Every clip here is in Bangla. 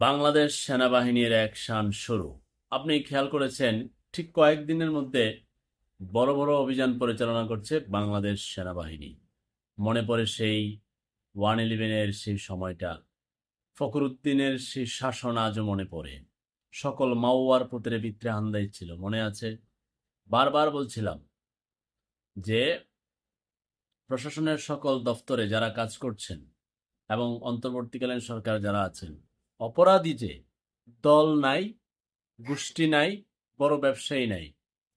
বাংলাদেশ সেনাবাহিনীর এক শান শুরু। আপনি খেয়াল করেছেন, ঠিক কয়েকদিনের মধ্যে বড় বড় অভিযান পরিচালনা করছে বাংলাদেশ সেনাবাহিনী। মনে পড়ে সেই ওয়ান ইলেভেনের সেই সময়টা, ফখরুদ্দিনের সেই শাসন আজও মনে পড়ে। সকল মাওয়ার পুত্রে বিত্রে হান্দাই ছিল, মনে আছে? বারবার বলছিলাম যে, প্রশাসনের সকল দফতরে যারা কাজ করছেন এবং অন্তর্বর্তীকালীন সরকার যারা আছেন অপরাধী যে, দল নাই, গোষ্ঠী নাই, বড় ব্যবসায়ী নাই,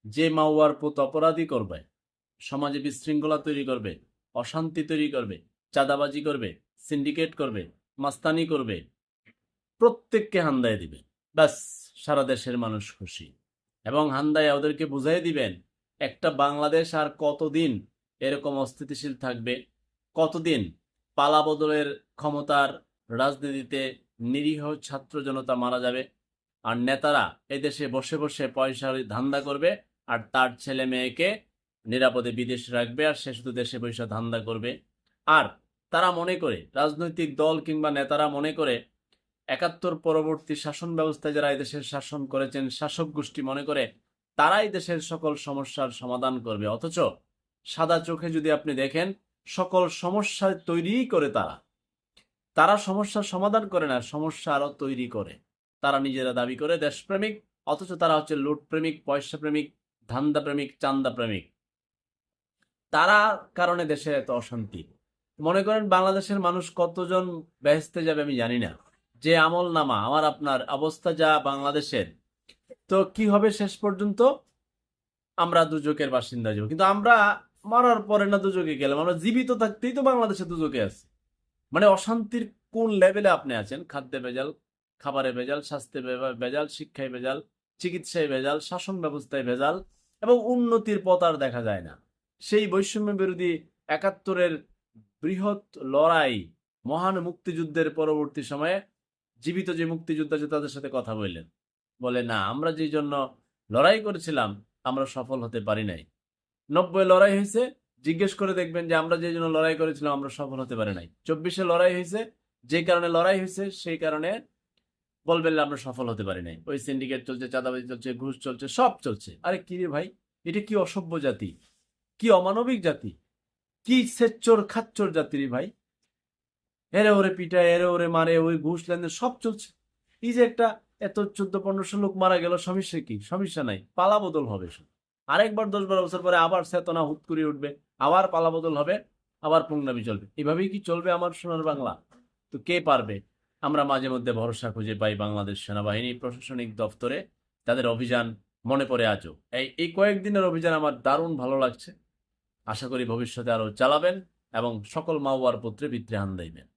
যে মাওয়ার পুত অপরাধী করবে, সমাজে বিশৃঙ্খলা তৈরি করবে, অশান্তি তৈরি করবে, চাঁদাবাজি করবে সিন্ডিকেট করবে, মাস্তানি করবে, প্রত্যেককে হান্দায় দিবে। ব্যাস, সারা দেশের মানুষ খুশি। এবং হান্দায় ওদেরকে বুঝাই দিবেন, একটা বাংলাদেশ আর কতদিন এরকম অস্থিতিশীল থাকবে? কতদিন পালা বদলের ক্ষমতার রাজনীতিতে নিরীহ ছাত্র জনতা মারা যাবে। আর নেতারা এদেশে বসে বসে পয়সার ধান্দা করবে, আর তার ছেলে মেয়েকে নিরাপদে বিদেশে রাখবে, আর সে শুধু দেশে পয়সা ধান্দা করবে। আর তারা মনে করে, রাজনৈতিক দল কিংবা নেতারা মনে করে, একাত্তর পরবর্তী শাসন ব্যবস্থায় যারা এদেশের শাসন করেছেন, শাসক গোষ্ঠী মনে করে, তারাই দেশের সকল সমস্যার সমাধান করবে। অথচ সাদা চোখে যদি আপনি দেখেন, সকল সমস্যা তৈরিই করে তারা। তারা সমস্যার সমাধান করে না, সমস্যা আরও তৈরি করে। তারা নিজেরা দাবি করে, দেশপ্রেমিক, অথচ তারা হচ্ছে লুটপ্রেমিক পয়সা প্রেমিক ধান্দা প্রেমিক চান্দা প্রেমিক তারা কারণে দেশে এত অশান্তি। মনে করেন বাংলাদেশের মানুষ কতজন বেহেস্তে যাবে আমি জানি না। যে আমল নামা, আমার আপনার অবস্থা যা বাংলাদেশের। তো কি হবে শেষ পর্যন্ত? আমরা দুজকের বাসিন্দা যাব। কিন্তু আমরা মরার পরে না দুজকে গেলাম, আমরা জীবিত থাকতেই তো বাংলাদেশে দুজকে আছে। মানে অশান্তির কোন লেভেলে আপনি আছেন? খাদ্যে ভেজাল, খাবারে ভেজাল, স্বাস্থ্যে ভেজাল, শিক্ষায় ভেজাল, চিকিৎসায় ভেজাল, শাসন ব্যবস্থায় ভেজাল এবং উন্নতির পথ আর দেখা যায় না। সেই বৈষম্য বিরোধী একাত্তরের বৃহৎ লড়াই, মহান মুক্তিযুদ্ধের পরবর্তী সময়ে জীবিত যে মুক্তিযোদ্ধা আছে তাদের সাথে কথা বললেন। বলে, না, আমরা যেই জন্য লড়াই করেছিলাম, আমরা সফল হতে পারি নাই। নব্বই লড়াই হয়েছে জিজ্ঞেস করে দেখবেন যে আমরা যে জন্য লড়াই করেছিলাম, আমরা সফল হতে পারি নাই। চব্বিশে লড়াই হয়েছে, যে কারণে লড়াই হয়েছে, সেই কারণে বলবেন আমরা সফল হতে পারি নাই। ওই সিন্ডিকেট চলছে, চাঁদাবাজি চলছে, ঘুষ চলছে, সব চলছে। আরে কি রে ভাই, এটা কি অসভ্য জাতি? কি অমানবিক জাতি? কি সেচ্চোর খাচ্চোর জাতি রে ভাই? এরে ওরে পিটায়, এরে ওরে মারে, ওই ঘুষ লেনদেন সব চলছে। এই যে একটা এত চোদ্দ পনেরোশো লোক মারা গেল, সমস্যা কি? সমস্যা নাই, পালা বদল হবে আরেকবার দশ বারো বছর পরে আবার চেতনা হুট করে উঠবে। আবার পালাবদল হবে, আবার পুংনামি চলবে। এভাবেই কি চলবে আমার সোনার বাংলা? তো কে পারবে? আমরা মাঝে মধ্যে ভরসা খুঁজে পাই বাংলাদেশ সেনাবাহিনী প্রশাসনিক দপ্তরে। তাদের অভিযান মনে পড়ে আজও। এই এই কয়েকদিনের অভিযান আমার দারুণ ভালো লাগছে। আশা করি ভবিষ্যতে আরও চালাবেন এবং সকল মাওয়ার পুত্রে বিত্রে দিবেন